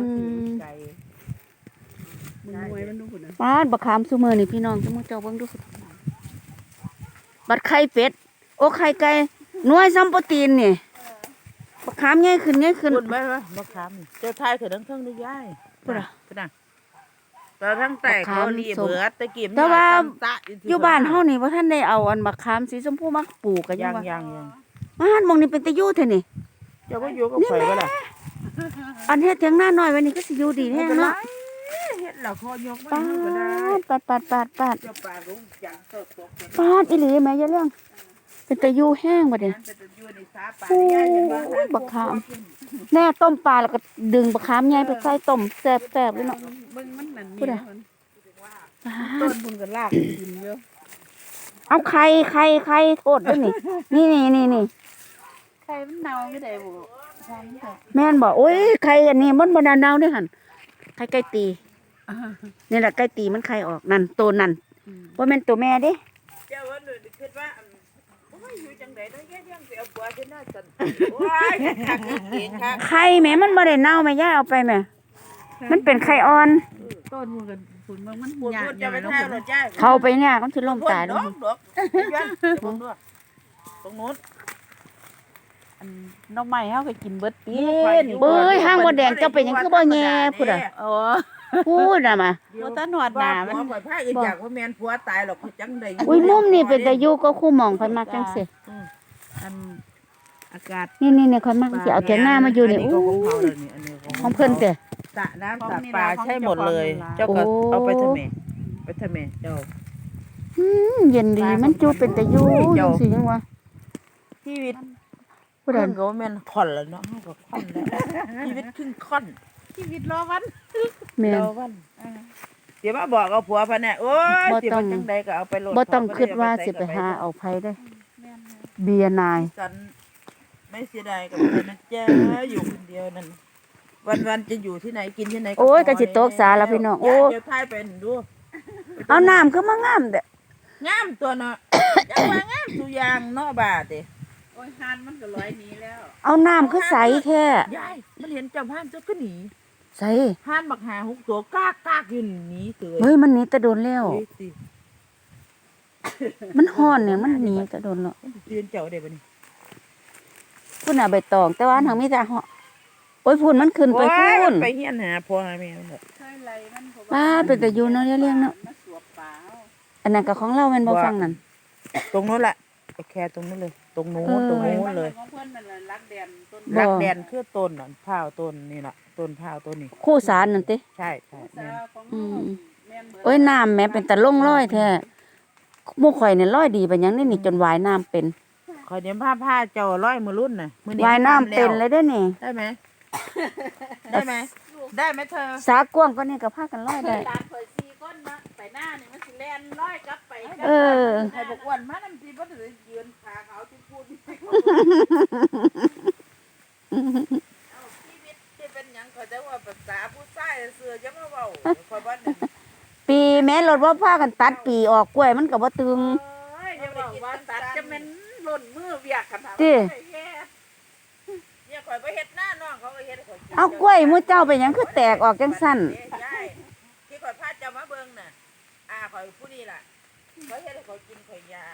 อืมไก่มึงมวยมันดูพุ่นน่ะปาดบักขามซุมื้อนี่พี่น้องซุมื้อเจ้าเบิ่งดูบัดไข่เป็ด โอ้ไข่ไก่หน่วยซัมโปรตีนนี่บักขามใหญ่ขึ้นใหญ่ขึ้น คุณไหมวะมะขามนี่เจ้าทายเถิดทั้งเทิงได้ย่ายพุ่นน่ะพุ่นน่ะเราทั้งแต่มะขามเขารีส้มเบิดตะกี้มันแต่ว่า ตะอยู่บ้านเฮานี่บ่ทันได้เอาอันบักขามสีชมพูมาปลูกกันยัยังงว่ายังยังมาหันหมองนี่เป็นตะยู่แท้นี่เจ้าก็อยู่กับข่อยบ่ล่ะ อันเฮ็ดเถียงหน้าน้อยไว้นี่ก็สิอยู่ดีแฮงเนาะเฮ็ดแล้วคอยกปามันก็ได้ดปาดปาดปาดปาดเจ้าป่าลุงจังเติบโตเป็นปาดอีหลีแม่อย่าเรื่องเป็นตะยู่แห้งบัดนี้นั้นเป็นอยู่ในสาป่าโอ้ในย่ายเห็นบ่ยบักขาม แน่ต้มปลาแล้วก็ดึงบักขามใหญ่ไปใส่ต้มแซ่บๆเลยเนาะมึงมันนั่นพูนี่ดอะมันปาต้ดนพุ่นก็ลากกินเยอะเอาไข่ไข่ไข่โทษด้วยนี่ นี่นี่นี่นี่ใครมันเน่าไม่ได้บ่ทางนี้ค่ะ แม่นบอกโอ้ยไข่อันนี้มันบนาเนาด้วยหันไข่ไก่ตีนี่แหละไก่ตีมันไข่ออกนั่นตัวนั่นว่าแม่นตัวแม่เด้เจ้าว่าหนูคิดว่าอันโอ้ยอยู่จังได๋เนาะแย่ยังสิเอาผัวที่น่าจันโอ้ยคักเก่งคักไข่แม่มันบ่ได้เน่าแม่ย่าเอาไปแม่มันเป็นไข่อ่อนต้นพุ่นก็พุ่นมึงมันพูดหยาพูดดหจะยาไปดแล้วท่าพุ่นรน่ะถย่ายเข้าไปเนี่ยมันสิล่มตายดแล้อวกดอกยันตรงนู้นตรงนู้น อันหน้องใหม่เฮาก็กินเบิดปีเบ้ยห้างบ่แดงเจ้าเป็นหยังคือบ่แง่พุ่นอะ โอ้พูดน่ะมาบ่ตาหนวดหน้ามันบ่ข่อยพาอีกอยากว่าแม่นผัวตายหรอกเขาจังได๋อุ้ยมุมนี่เป็นตะอยู่ก็คู่หมองไผมักจังซี่อันอากาศนี่นี่นี่ค่อยมักสิเอาเถียงหน้ามาอยู่นี่อัอู้ก็ของเขาเลยนี่อันนี้ของเพิ่นเด้สระน้ำสระปลาใช่หมดเลย เจ้าก็โอ้เอาไปทำไมไปทำไมเจ้าอืมเย็นดีมันจูเป็นตะอยู่จังซี่จังวะชีวิต ผู้ใดเพิ่นก็ว่าแม่นค่อนแล้วเนาะเฮาก็ค่อนแล้วชีวิตครึ่งค่อน ชีวิตรอวันแม่นเจ้าวันเดี๋ยวมาบอกเอาผัวพะเนี่ยโอ้ยบ่สิต้อมางจังใดก็เอาไปโหลดบ่ต้องขคิดว่าใสิไปหาเอาไผได้แม่นค่ะเบียร์นายสันไม่เสียดายกับเธอนะจ๊ะอยู่คนเดียวนั่นวันวันๆจะอยู่ที่ไหนกินที่ไหนโอ้ยพก็สิตกสาแล้วพี่น้องโอ้ เดี๋ยวทายไปหนดูเอาน้ำคือมางามเด้องามตัวเนาะ อยังว่างามตัวอย่างเนาะบาดเด้โอ้ยหานมันก็ลอยหนีแล้วเอาน้ำคือใสแท้ยายมันเห็นเจ้าพ่านเจ้าก็หนีใสพ่านบักหาหกตัวกากกากอยู่หนีเตยเฮ้ยมันหนีแต่โดนแล้ว เฮ้ยสิมันฮ้อนเนี่ยมันหนีแต่โดนแล้วมันสิเตือนเจ้าได้บ่นี่พุ่นน่ะใบตอง แต่ว่าทางมีแต่เหาะโอ้ยพุ่นมันขึ้นไปโอ้ยพุ่นไปเฮียนหาพ่อหาแม่มันเถอะใช่ไรมันเพระว่ป้าเป็นแต่อยู่เนาะเลี้ยงเนาะมาสวบป่าเอาอันนั้นก็ของเราแม่นบ่ฟังนั่นตรงนู้นแหละไปแค่ตรงนู้นเลยต รงนู้นตรงนู้นเลยของเพิ่นนั่นแหละรักแดนต้นบ่ รักแดนคือต้นน่ะพร้าวต้นนี่ล่ะต้นพร้าวต้นนี้คู่สารนั่นติ ใช่ใช่สาแม่นของอืม แม่นเบิดโอ้ยน้ำแม่เป็นตะลงร้อยแท้หมู่ข่อยเนี่ยร้อยดีไปหยังนี่นี่จนว่ายน้ำเป็นขอยเดี๋ยวผ้าผ้าเจ้าร้อยมือรุ่นน่ะมื้อนี้ว่ายน้ำเป็นเลยเด้อนี่ ได้ไหม ได้ไหมได้ไหมเธอ สากว้างก็นี่ก็พากันร้อยได้หลานข่อยสี่คนนะไปหน้านี่มันสิแล่นร้อยกลับไปกลับเออใครบอกอ้วนมาน้ำจีบ่ถือยืนขาขาวจุดพูด เอาชีวิตที่เป็นหยังขอยแต่ว่าภาษาผู้ชายเสือจะมาเว้าขอยบ่ได้ปีแม้รถว่าพากันตัดปีออกกล้วยมันก็บ่ตึง เอ้ยอย่าบอกว่าตัดจะแม่นหล่นมือเวียกกันถามติเนี่ยข่อยบ่เฮ็ดหน้าน้องเขาก็เฮ็ดให้ข่อยกินเอากล้วยหมู่เจ้าไปหยังคือแตกออกจังซั่นเอ้ยยายที่ข่อยพาเจ้ามาเบิ่งน่ะอ่าข่อยผู้นี้ล่ะข่อยเฮ็ดให้ข่อยกินข่อยยา